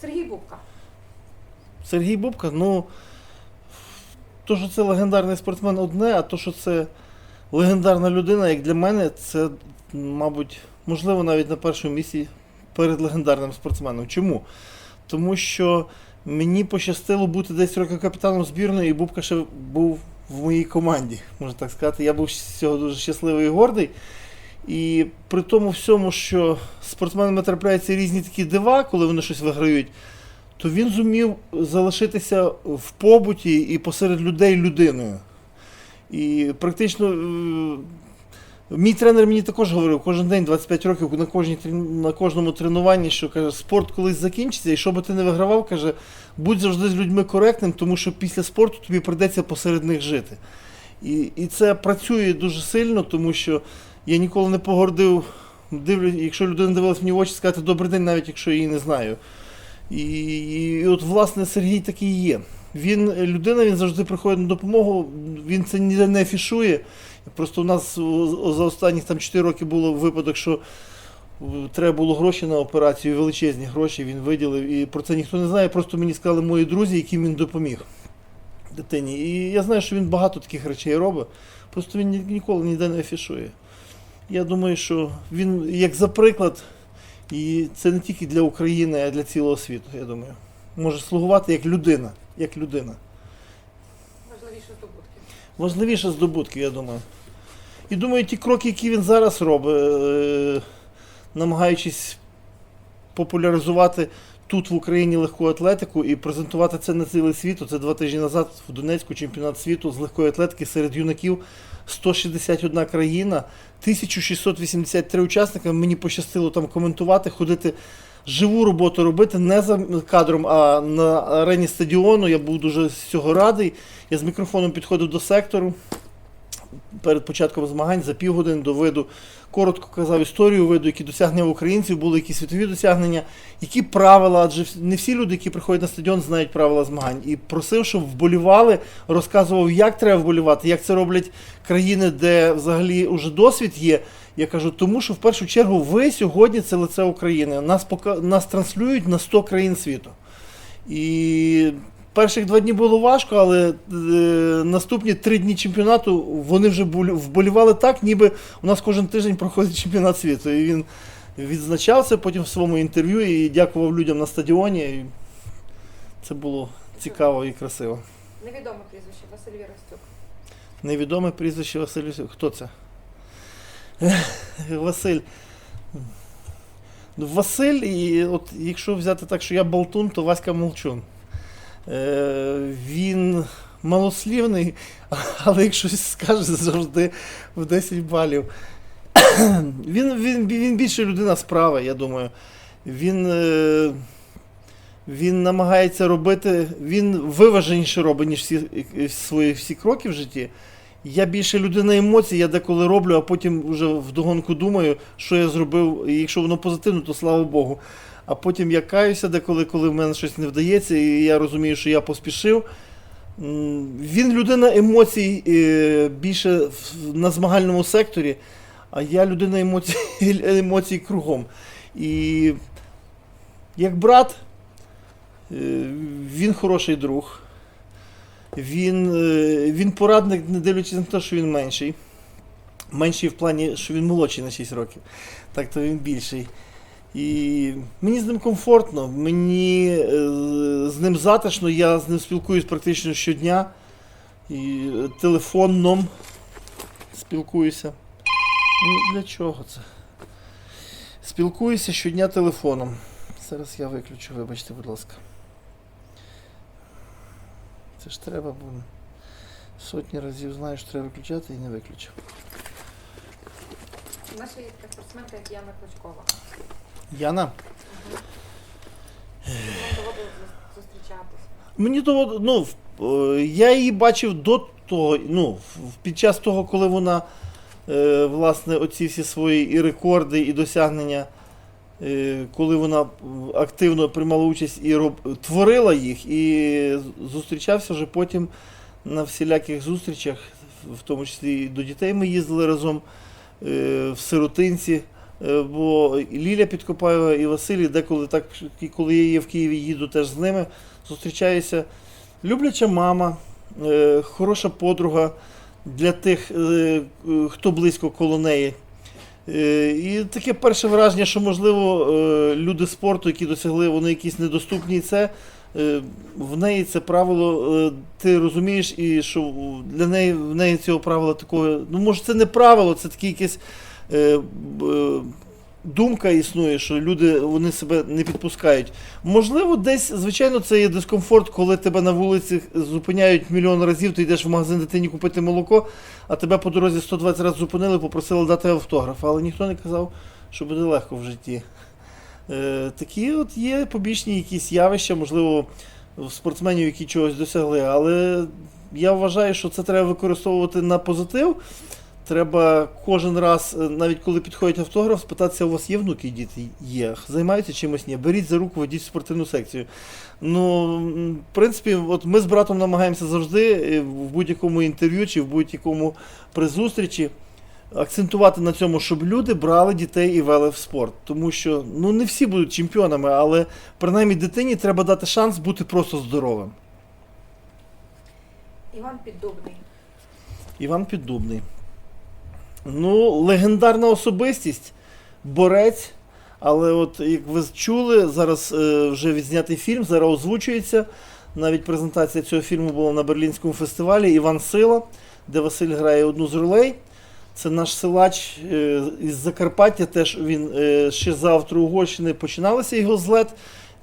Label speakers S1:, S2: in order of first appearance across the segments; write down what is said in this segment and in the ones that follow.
S1: Сергій Бубка.
S2: Сергій Бубка, ну то, що це легендарний спортсмен одне, а то, що це легендарна людина, як для мене, це, мабуть, можливо, навіть на першому місці перед легендарним спортсменом. Чому? Тому що мені пощастило бути десь роки капітаном збірної, і Бубка ще був в моїй команді, можна так сказати. Я був з цього дуже щасливий і гордий. І при тому всьому, що спортсменами трапляються різні такі дива, коли вони щось виграють, то він зумів залишитися в побуті і посеред людей людиною. І практично е, мій тренер мені також говорив кожен день, 25 років, на, кожній, на кожному тренуванні, що каже, спорт колись закінчиться, і що би ти не вигравав, каже, будь завжди з людьми коректним, тому що після спорту тобі прийдеться посеред них жити. І, і це працює дуже сильно, тому що я ніколи не погордив, дивлюсь, якщо людина дивилась мені в очі, сказати добрий день, навіть якщо я її не знаю. І, і от, власне, Сергій такий є. Він людина, він завжди приходить на допомогу, він це ніде не афішує. Просто у нас за останні там 4 роки було випадок, що треба було гроші на операцію, величезні гроші він виділив. І про це ніхто не знає. Просто мені сказали мої друзі, яким він допоміг дитині. І я знаю, що він багато таких речей робить. Просто він ніколи ніде не афішує. Я думаю, що він як за приклад, і це не тільки для України, а для цілого світу, я думаю. Може слугувати як людина. Як людина.
S1: Важливіше здобутки.
S2: Важливіше здобутки, я думаю. І думаю, ті кроки, які він зараз робить, е, намагаючись популяризувати тут в Україні легку атлетику і презентувати це на цілий світ. Це два тижні назад в Донецьку чемпіонат світу з легкої атлетики серед юнаків 161 країна, 1683 учасника. Мені пощастило там коментувати, ходити. Живу роботу робити не за кадром, а на арені стадіону. Я був дуже з цього радий. Я з мікрофоном підходив до сектору перед початком змагань за півгодини до виду. Коротко казав історію виду, які досягнення українців, були які світові досягнення, які правила, адже не всі люди, які приходять на стадіон, знають правила змагань. І просив, щоб вболівали, розказував, як треба вболівати, як це роблять країни, де взагалі уже досвід є. Я кажу, тому що в першу чергу ви сьогодні це лице України. Нас пока нас транслюють на 100 країн світу. І перших два дні було важко, але е, наступні три дні чемпіонату вони вже вболівали так, ніби у нас кожен тиждень проходить чемпіонат світу. І він відзначав це потім в своєму інтерв'ю і дякував людям на стадіоні. І це було цікаво і красиво.
S1: Невідоме прізвище Василь Вірастюк.
S2: Невідоме прізвище Василь. Василь- Хто це? Василь. Ну, Василь, і от якщо взяти так, що я болтун, то Васька Молчун. Е, він малослівний, але якщо щось скаже, завжди в 10 балів. він, він, він більше людина справи, я думаю. Він, е, він намагається робити, він виваженіше робить, ніж всі свої всі кроки в житті. Я більше людина емоцій, я деколи роблю, а потім вже вдогонку думаю, що я зробив. І якщо воно позитивно, то слава Богу. А потім я каюся деколи, коли в мене щось не вдається, і я розумію, що я поспішив. Він людина емоцій е, більше на змагальному секторі, а я людина емоцій, емоцій кругом. І як брат, е, він хороший друг. Він, е, він порадник, не дивлячись на те, що він менший. Менший в плані, що він молодший на 6 років. Так то він більший. І мені з ним комфортно, мені е, з ним затишно, я з ним спілкуюсь практично щодня. І е, телефоном спілкуюся. Ну, для чого це? Спілкуюся щодня телефоном. Зараз я виключу, вибачте, будь ласка. Це ж треба було. Сотні разів знаю, що треба виключати і не виключив.
S1: У нас є спортсменка, Яна Клочкова.
S2: Яна,
S1: доводилось
S2: мені того, ну, е, я її бачив до того, ну, під час того, коли вона, е, власне, оці всі свої і рекорди, і досягнення, е, коли вона активно приймала участь і роб, творила їх, і зустрічався вже потім на всіляких зустрічах, в тому числі і до дітей ми їздили разом в сиротинці. Е, Бо Ліля Підкопаєва і Василій, деколи так, коли я є в Києві, їду теж з ними, зустрічаюся. Любляча мама, е, хороша подруга для тих, е, хто близько коло неї. І таке перше враження, що, можливо, люди спорту, які досягли, вони якісь недоступні, це в неї це правило, ти розумієш, і що для неї в неї цього правила такого. Ну, може, це не правило, це таке якесь. Е, е, Думка існує, що люди вони себе не підпускають. Можливо, десь, звичайно, це є дискомфорт, коли тебе на вулиці зупиняють мільйон разів, ти йдеш в магазин дитині купити молоко, а тебе по дорозі 120 разів зупинили, попросили дати автограф, але ніхто не казав, що буде легко в житті. Е, такі от є побічні якісь явища, можливо, в спортсменів, які чогось досягли, але я вважаю, що це треба використовувати на позитив. Треба кожен раз, е, навіть коли підходить автограф, спитатися, у вас є внуки і діти? Є. Займаються чимось? Ні. Беріть за руку, ведіть в спортивну секцію. Ну, в принципі, от ми з братом намагаємося завжди е, в будь-якому інтерв'ю чи в будь-якому при зустрічі акцентувати на цьому, щоб люди брали дітей і вели в спорт. Тому що ну, не всі будуть чемпіонами, але принаймні дитині треба дати шанс бути просто здоровим.
S1: Іван Піддубний.
S2: Іван Піддубний. Ну, легендарна особистість, борець. Але от як ви чули, зараз е, вже відзнятий фільм, зараз озвучується. Навіть презентація цього фільму була на Берлінському фестивалі Іван Сила, де Василь грає одну з ролей. Це наш силач е, із Закарпаття, теж він е, ще з Австро-Угорщини починалися його злет.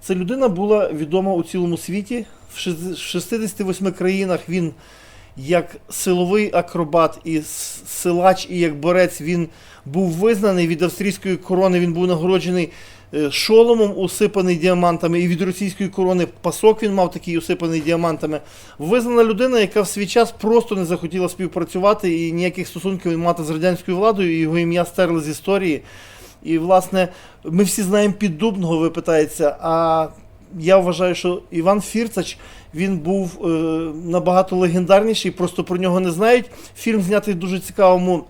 S2: Ця людина була відома у цілому світі. В 68 країнах він як силовий акробат і силач, і як борець він був визнаний від австрійської корони. Він був нагороджений е, шоломом, усипаний діамантами, і від російської корони пасок він мав такий усипаний діамантами. Визнана людина, яка в свій час просто не захотіла співпрацювати і ніяких стосунків мати з радянською владою, і його ім'я стерли з історії. І, власне, ми всі знаємо піддубного, ви питаєте, а я вважаю, що Іван Фірцач він був е, набагато легендарніший, просто про нього не знають. Фільм знятий в дуже цікавому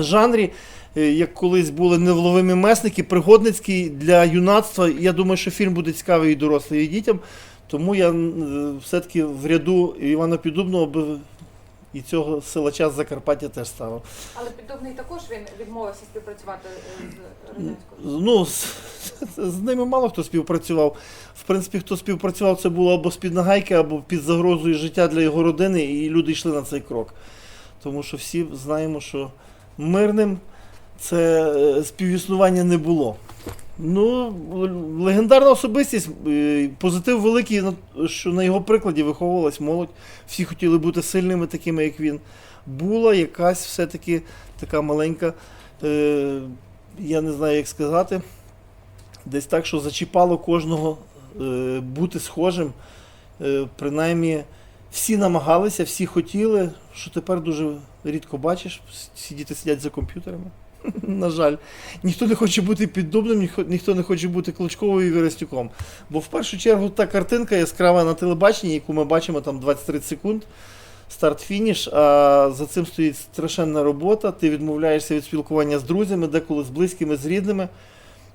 S2: жанрі, е, як колись були невловимі месники, пригодницький для юнацтва. Я думаю, що фільм буде цікавий і дорослим, і дітям. Тому я е, все-таки в ряду Івана Піддубного би і цього силача з Закарпаття теж ставив.
S1: Але Піддубний також він відмовився співпрацювати е, з радянською.
S2: Ну, з, з ними мало хто співпрацював. В принципі, хто співпрацював, це було або з-під нагайки, або під загрозою життя для його родини, і люди йшли на цей крок. Тому що всі знаємо, що мирним це е, співіснування не було. Ну, легендарна особистість, е, позитив великий, що на його прикладі виховувалась молодь. Всі хотіли бути сильними, такими, як він. Була якась все-таки така маленька, е, я не знаю, як сказати, десь так, що зачіпало кожного е, бути схожим. Принаймні, всі намагалися, всі хотіли, що тепер дуже рідко бачиш. Всі діти сидять за комп'ютерами. На жаль, ніхто не хоче бути піддубним, ніхто, не хоче бути Клочковою і Вірастюком. Бо в першу чергу та картинка яскрава на телебаченні, яку ми бачимо там 20-30 секунд, старт-фініш, а за цим стоїть страшенна робота. Ти відмовляєшся від спілкування з друзями, деколи з близькими, з рідними.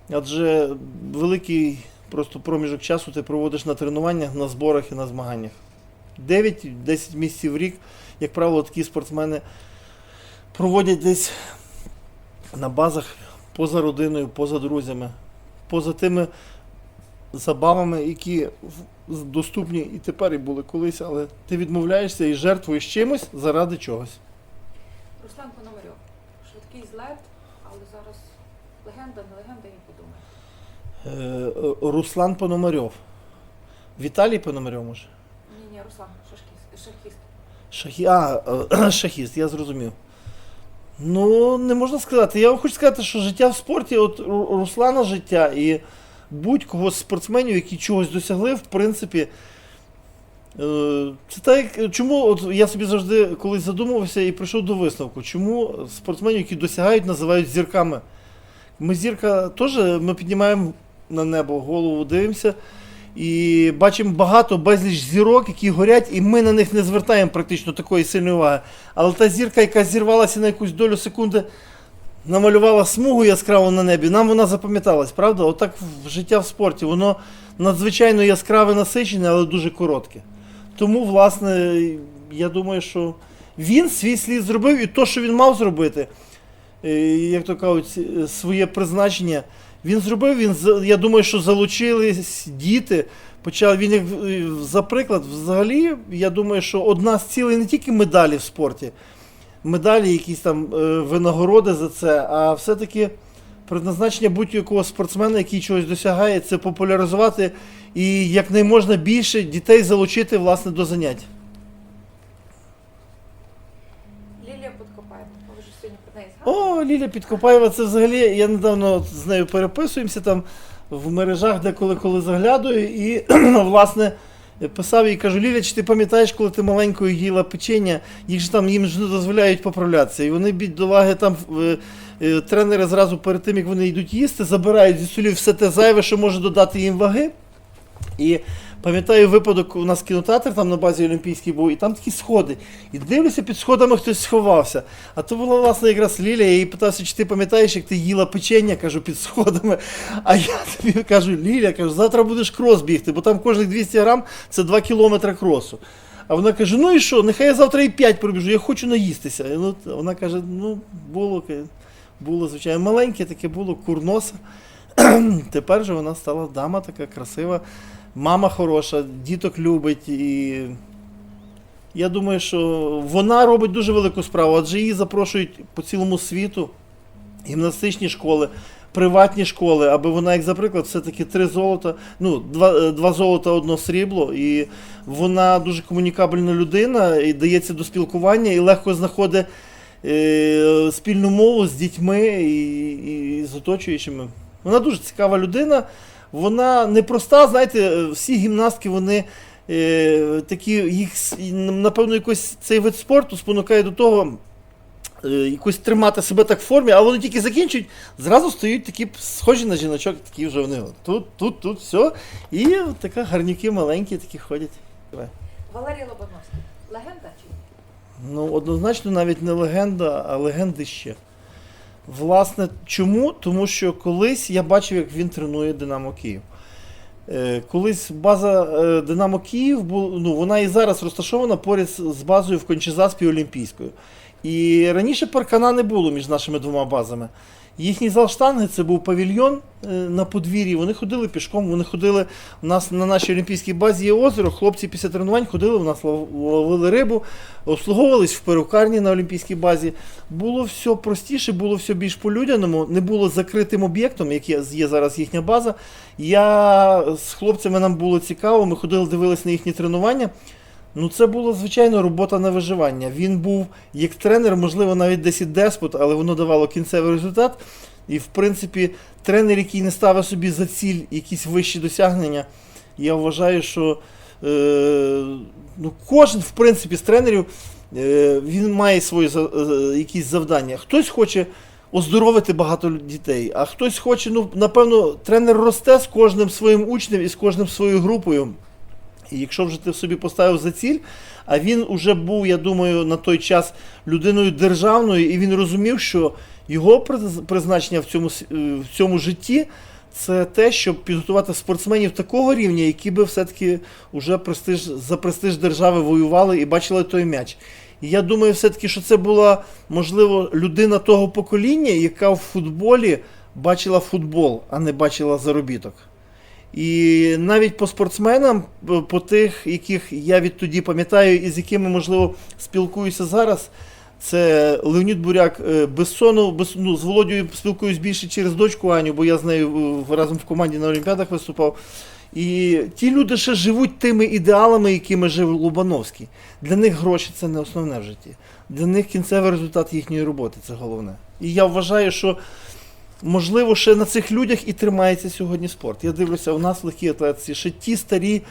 S2: Адже великий просто проміжок часу ти проводиш на тренуваннях, на зборах і на змаганнях. 9-10 місяців в рік, як правило, такі спортсмени проводять десь на базах поза родиною, поза друзями, поза тими забавами, які доступні і тепер і були колись, але ти відмовляєшся і жертвуєш чимось заради чогось.
S1: Руслан Пономарьов. Швидкий злет, але зараз легенда, не легенда, і подумає.
S2: Е, Руслан Пономарьов. Віталій Пономарьов, може?
S1: Ні, ні, Руслан, шашкіст. шахіст.
S2: Шахі... А, е, шахіст, я зрозумів. Ну, не можна сказати. Я вам хочу сказати, що життя в спорті, от Ру- Руслана життя і будь-кого з спортсменів, які чогось досягли, в принципі. е, Це так, чому от я собі завжди колись задумувався і прийшов до висновку, чому спортсменів, які досягають, називають зірками. Ми зірка теж ми піднімаємо на небо голову, дивимося і бачимо багато безліч зірок, які горять, і ми на них не звертаємо практично такої сильної уваги. Але та зірка, яка зірвалася на якусь долю секунди, намалювала смугу яскраву на небі, нам вона запам'яталась, правда? Отак в життя в спорті, воно надзвичайно яскраве, насичене, але дуже коротке. Тому, власне, я думаю, що він свій слід зробив, і то, що він мав зробити, е, як то кажуть, е, своє призначення, він зробив. Він, я думаю, що залучились діти. Почав він за приклад, взагалі, я думаю, що одна з цілей не тільки медалі в спорті, медалі, якісь там е, винагороди за це, а все-таки предназначення будь-якого спортсмена, який чогось досягає, це популяризувати і якнайможна більше дітей залучити власне до занять. О, Ліля Підкопаєва, це взагалі. Я недавно з нею переписуємося там в мережах, деколи коли заглядаю, і власне писав їй кажу, Ліля, чи ти пам'ятаєш, коли ти маленькою їла печення, їх ж там їм ж не дозволяють поправлятися. І вони бідолаги там. е, е, Тренери зразу перед тим, як вони йдуть їсти, забирають зі столів все те зайве, що може додати їм ваги. І пам'ятаю випадок, у нас кінотеатр там на базі Олімпійській був, і там такі сходи. І дивлюся, під сходами хтось сховався. А то була власне якраз Ліля, я їй питався, чи ти пам'ятаєш, як ти їла печення, кажу, під сходами. А я тобі кажу, Ліля, кажу, завтра будеш крос бігти, бо там кожних 200 грам це 2 кілометри кросу. А вона каже: ну і що, нехай я завтра і 5 пробіжу, я хочу наїстися. І ну, вона каже, ну, було, було, звичайно, маленьке таке було, курноса. Тепер же вона стала дама така красива, мама хороша, діток любить. І я думаю, що вона робить дуже велику справу, адже її запрошують по цілому світу, гімнастичні школи, приватні школи, аби вона, як за приклад, все-таки три золота, ну, два, е, два золота, одно срібло. І вона дуже комунікабельна людина, і дається до спілкування, і легко знаходить е, спільну мову з дітьми і, і з оточуючими. Вона дуже цікава людина. Вона непроста, знаєте, е, всі гімнастки, вони е, такі, їх напевно, якось цей вид спорту спонукає до того. е, Якось тримати себе так в формі, а вони тільки закінчують, зразу стають такі схожі на жіночок, такі вже вони тут, тут, тут, все. І така гарнюки маленькі такі ходять.
S1: Валерій Лобановський. Легенда чи ні?
S2: Ну, однозначно, навіть не легенда, а легенди ще. Власне, чому? Тому що колись я бачив, як він тренує Динамо Київ. Е, Колись база е, Динамо Київ, ну, вона і зараз розташована поряд з базою в Кончезаспі Олімпійською. І раніше паркана не було між нашими двома базами. Їхній зал штанги це був павільйон е, на подвір'ї. Вони ходили пішком, вони ходили. У нас на нашій олімпійській базі є озеро. Хлопці після тренувань ходили, у нас ловили рибу, обслуговувались в перукарні на олімпійській базі. Було все простіше, було все більш по-людяному, не було закритим об'єктом, як є зараз їхня база. Я з хлопцями нам було цікаво, ми ходили, дивилися на їхні тренування. Ну, це була звичайно робота на виживання. Він був як тренер, можливо, навіть десь і деспот, але воно давало кінцевий результат. І, в принципі, тренер, який не ставив собі за ціль якісь вищі досягнення, я вважаю, що е, ну, кожен, в принципі, з тренерів е, він має свої е, якісь завдання. Хтось хоче оздоровити багато дітей, а хтось хоче, ну, напевно, тренер росте з кожним своїм учнем і з кожним своєю групою. І якщо вже ти собі поставив за ціль, а він уже був, я думаю, на той час людиною державною, і він розумів, що його призначення в цьому, е, в цьому житті це те, щоб підготувати спортсменів такого рівня, які би все-таки уже престиж, за престиж держави воювали і бачили той м'яч. І я думаю, все-таки, що це була, можливо, людина того покоління, яка в футболі бачила футбол, а не бачила заробіток. І навіть по спортсменам, по тих, яких я відтоді пам'ятаю, і з якими, можливо, спілкуюся зараз, це Леонід Буряк е, Бессонов, Бес- ну, з Володією спілкуюсь більше через дочку Аню, бо я з нею е, разом в команді на Олімпіадах виступав. І ті люди ще живуть тими ідеалами, якими жив Лубановський. Для них гроші це не основне в житті. Для них кінцевий результат їхньої роботи це головне. І я вважаю, що можливо, ще на цих людях і тримається сьогодні спорт. Я дивлюся, у нас в легкій атлетиці ще ті старі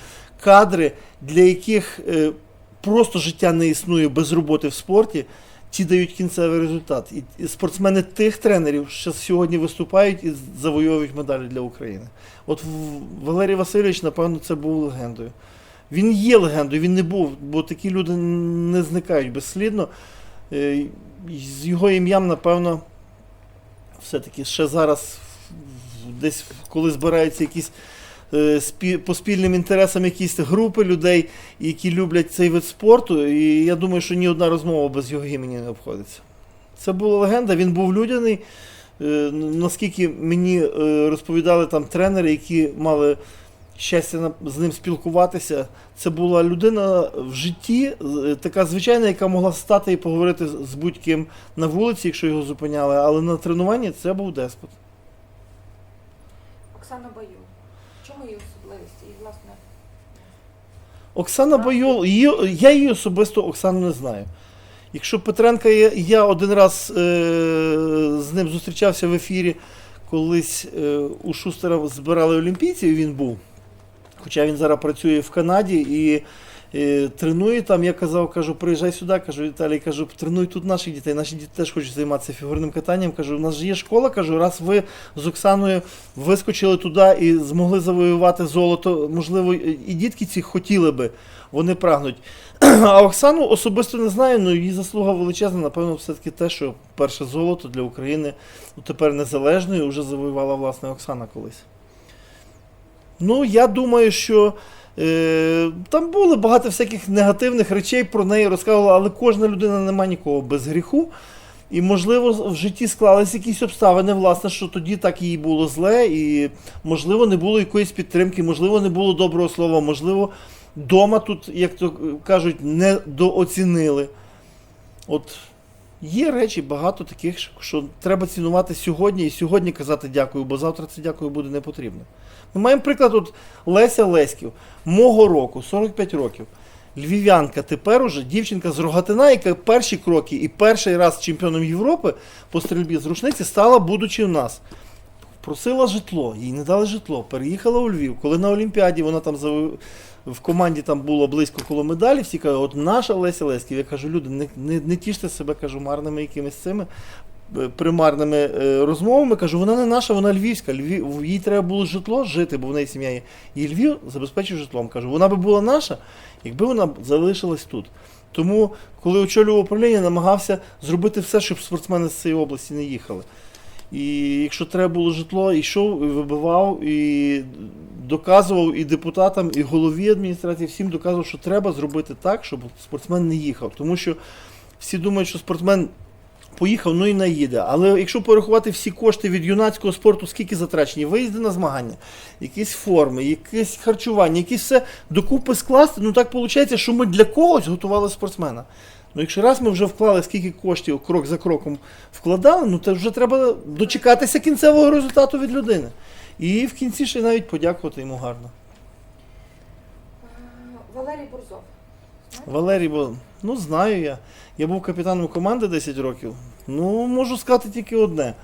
S2: кадри, для яких е, просто життя не існує без роботи в спорті, ті дають кінцевий результат. І, і спортсмени тих тренерів що сьогодні виступають і завойовують медалі для України. От Валерій Васильович, напевно, це був легендою. Він є легендою, він не був, бо такі люди не зникають безслідно. Е, З його ім'ям, напевно, все-таки ще зараз, десь коли збираються якісь е, по спільним інтересам якісь групи людей, які люблять цей вид спорту, і я думаю, що ні одна розмова без його імені не обходиться. Це була легенда, він був людяний. Е, Наскільки мені е, розповідали там тренери, які мали щастя з ним спілкуватися, це була людина в житті, е, така звичайна, яка могла стати і поговорити з будь-ким на вулиці, якщо його зупиняли, але на тренуванні це був деспот.
S1: Оксана Баюл. Чому її особливість? І, власне,
S2: Оксана Байол, її, я її особисто Оксану не знаю. Якщо Петренка, я, я один раз е, з ним зустрічався в ефірі, колись е, у Шустера збирали олімпійців, він був. Хоча він зараз працює в Канаді і е, тренує там. Я казав, кажу, приїжджай сюди, кажу, Віталій, кажу, тренуй тут наших дітей. Наші діти теж хочуть займатися фігурним катанням. Кажу, у нас же є школа, кажу, раз ви з Оксаною вискочили туди і змогли завоювати золото, можливо, і дітки ці хотіли би, вони прагнуть. А Оксану особисто не знаю, але її заслуга величезна, напевно, все-таки те, що перше золото для України ну, тепер незалежною вже завоювала власне Оксана колись. Ну, я думаю, що е, там було багато всяких негативних речей про неї розказували, але кожна людина не має нікого без гріху. І, можливо, в житті склались якісь обставини, власне, що тоді так їй було зле, і, можливо, не було якоїсь підтримки, можливо, не було доброго слова, можливо, дома тут, як то кажуть, недооцінили. От є речі багато таких, що треба цінувати сьогодні і сьогодні казати дякую, бо завтра це дякую буде не потрібно. Ми маємо приклад от Леся Леськів, мого року, 45 років. Львів'янка тепер уже дівчинка з Рогатина, яка перші кроки і перший раз чемпіоном Європи по стрільбі з рушниці стала, будучи в нас. Просила житло, їй не дали житло, переїхала у Львів. Коли на Олімпіаді вона там в команді там було близько коло медалі, всі кажуть, от наша Леся Леськів. Я кажу, люди, не, не, не тіште себе, кажу, марними якимись цими е, примарними е, розмовами. Кажу, вона не наша, вона львівська. Львів, їй треба було житло жити, бо в неї сім'я є. І Львів забезпечив житлом. Кажу, вона би була наша, якби вона залишилась тут. Тому, коли очолював управління, намагався зробити все, щоб спортсмени з цієї області не їхали. І якщо треба було житло, йшов, і вибивав, і доказував і депутатам, і голові адміністрації, всім доказував, що треба зробити так, щоб спортсмен не їхав. Тому що всі думають, що спортсмен поїхав, ну і наїде. Але якщо порахувати всі кошти від юнацького спорту, скільки затрачені, виїзди на змагання, якісь форми, якесь харчування, якісь все докупи скласти, ну так виходить, що ми для когось готували спортсмена. Ну, якщо раз ми вже вклали скільки коштів крок за кроком вкладали, ну то вже треба дочекатися кінцевого результату від людини. І в кінці ще навіть подякувати йому гарно.
S1: е, Валерій Бурзов.
S2: Валерій, бо ну знаю я. Я був капітаном команди 10 років. Ну, можу сказати тільки одне.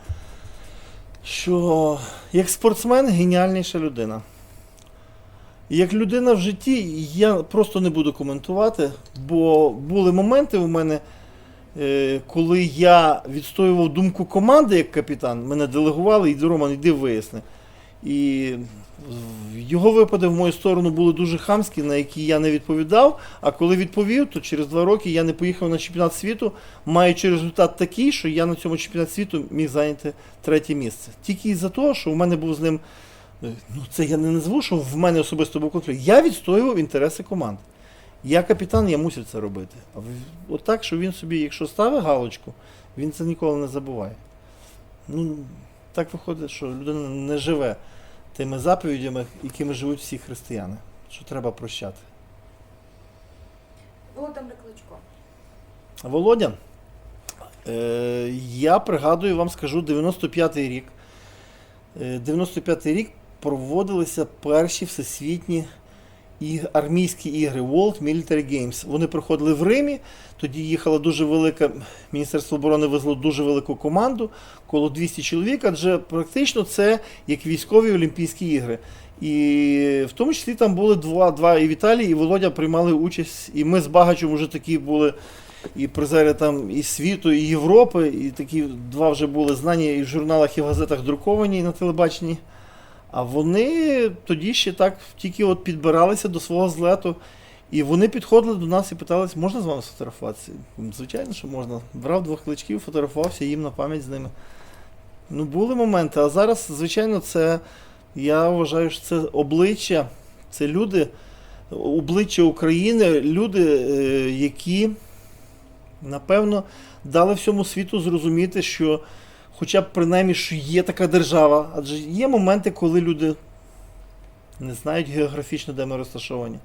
S2: Що як спортсмен геніальніша людина. І Як людина в житті, я просто не буду коментувати, бо були моменти у мене, е, коли я відстоював думку команди як капітан, мене делегували, йди Роман, йди виясни. І його випади в мою сторону були дуже хамські, на які я не відповідав. А коли відповів, то через два роки я не поїхав на чемпіонат світу, маючи результат такий, що я на цьому чемпіонаті світу міг зайняти третє місце. Тільки із-за того, що у мене був з ним. Е, Ну, це я не назву, що в мене особисто був конфлікт. Я відстоював інтереси команд. Я капітан, я мусив це робити. А от так, що він собі, якщо ставить галочку, він це ніколи не забуває. Ну, так виходить, що людина не живе тими заповідями, якими живуть всі християни, що треба прощати.
S1: Володимир Кличко.
S2: Володя, е, я пригадую, вам скажу, 95-й рік. Е, 95-й рік проводилися перші всесвітні армійські ігри World Military Games. Вони проходили в Римі. Тоді їхала дуже велика, Міністерство оборони везло дуже велику команду, коло 200 чоловік, адже практично це як військові Олімпійські ігри. І в тому числі там були два, два і Віталій, і Володя приймали участь. І ми з Багачем вже такі були і призери там і світу, і Європи, і такі два вже були знані і в журналах, і в газетах друковані, і на телебаченні. А вони тоді ще так тільки от підбиралися до свого злету. І вони підходили до нас і питалися, можна з вами сфотографуватися? Звичайно, що можна. Брав двох кличків, фотографувався їм на пам'ять з ними. Ну, були моменти, а зараз, звичайно, це я вважаю, що це обличчя, це люди, обличчя України, люди, е, які, напевно, дали всьому світу зрозуміти, що хоча б принаймні, що є така держава. Адже є моменти, коли люди не знають географічно, де ми розташовані.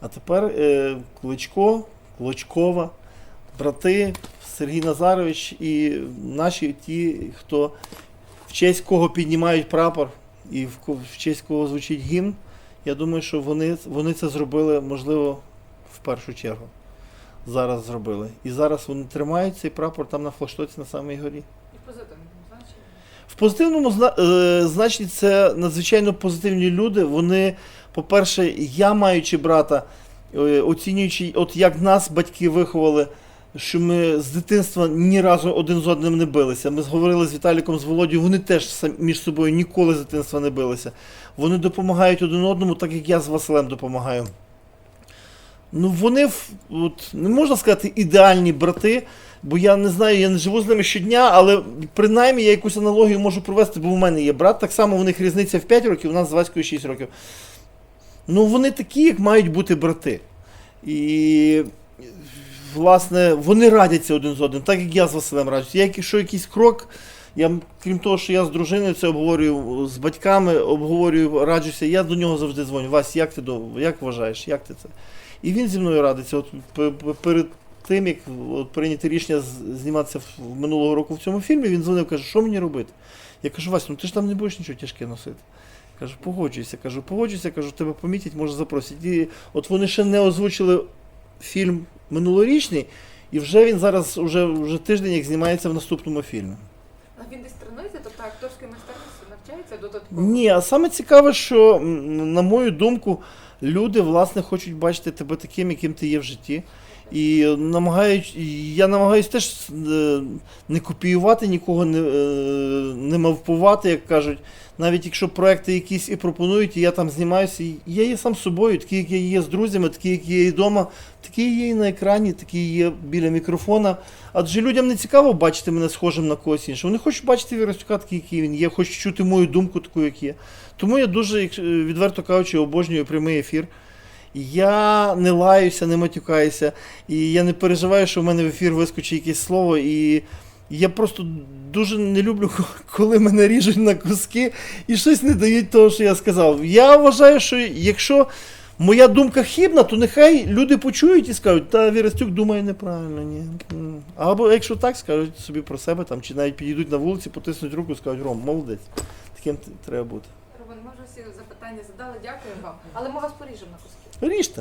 S2: А тепер е, Кличко, Клочкова, брати, Сергій Назарович і наші ті, хто в честь кого піднімають прапор і в, в честь кого звучить гімн, я думаю, що вони, вони це зробили, можливо, в першу чергу. Зараз зробили. І зараз вони тримають цей прапор там на флагштоці на самій горі.
S1: І значенні.
S2: Позитивному е, значенні це надзвичайно позитивні люди. Вони, по-перше, я маючи брата, е, оцінюючи, от як нас батьки виховали, що ми з дитинства ні разу один з одним не билися. Ми говорили з Віталіком, з Володією, вони теж між собою ніколи з дитинства не билися. Вони допомагають один одному, так як я з Василем допомагаю. Ну, вони от, не можна сказати ідеальні брати, бо я не знаю, я не живу з ними щодня, але принаймні я якусь аналогію можу провести, бо в мене є брат. Так само у них різниця в 5 років, у нас з Ваською 6 років. Ну, вони такі, як мають бути брати. І, власне, вони радяться один з одним, так як я з Василем раджуся. Я, якщо якийсь крок, я, крім того, що я з дружиною це обговорюю, з батьками обговорюю, раджуся, я до нього завжди дзвоню. Вась, як ти як вважаєш, як ти це? І він зі мною радиться. От перед тим, як от, прийняти рішення зніматися в- в минулого року в цьому фільмі, він дзвонив, каже, що мені робити? Я кажу, Вась, ну ти ж там не будеш нічого тяжке носити. Кажу, погоджуйся, кажу, погоджуйся, кажу, тебе помітять, може запросять. І от вони ще не озвучили фільм минулорічний, і вже він зараз, вже, вже тиждень, як знімається в наступному фільмі.
S1: А він десь тренується, тобто акторської майстерності навчається додатково?
S2: Ні, а саме цікаве, що, на мою думку, люди власне хочуть бачити тебе таким, яким ти є в житті. І намагають, і я намагаюся теж е, не копіювати нікого, не, е, не мавпувати, як кажуть. Навіть якщо проекти якісь і пропонують, і я там знімаюся, я є сам собою, такий, як я є з друзями, такий, як я є вдома, такий є і на екрані, такий є біля мікрофона. Адже людям не цікаво бачити мене схожим на когось іншого. Вони хочуть бачити Вірастюка такий, який він є, хочуть чути мою думку таку, як є. Тому я дуже, е, відверто кажучи, обожнюю прямий ефір. Я не лаюся, не матюкаюся, і я не переживаю, що в мене в ефір вискочить якесь слово. І я просто дуже не люблю, коли мене ріжуть на куски і щось не дають того, що я сказав. Я вважаю, що якщо моя думка хібна, то нехай люди почують і скажуть, та Вірастюк думає неправильно, ні. Або якщо так, скажуть собі про себе, там, чи навіть підійдуть на вулиці, потиснуть руку і скажуть, Ром, молодець. Таким треба бути.
S1: Роман, ми вже всі запитання задали, дякую вам. Але ми вас поріжемо на куски.
S2: Ріжте.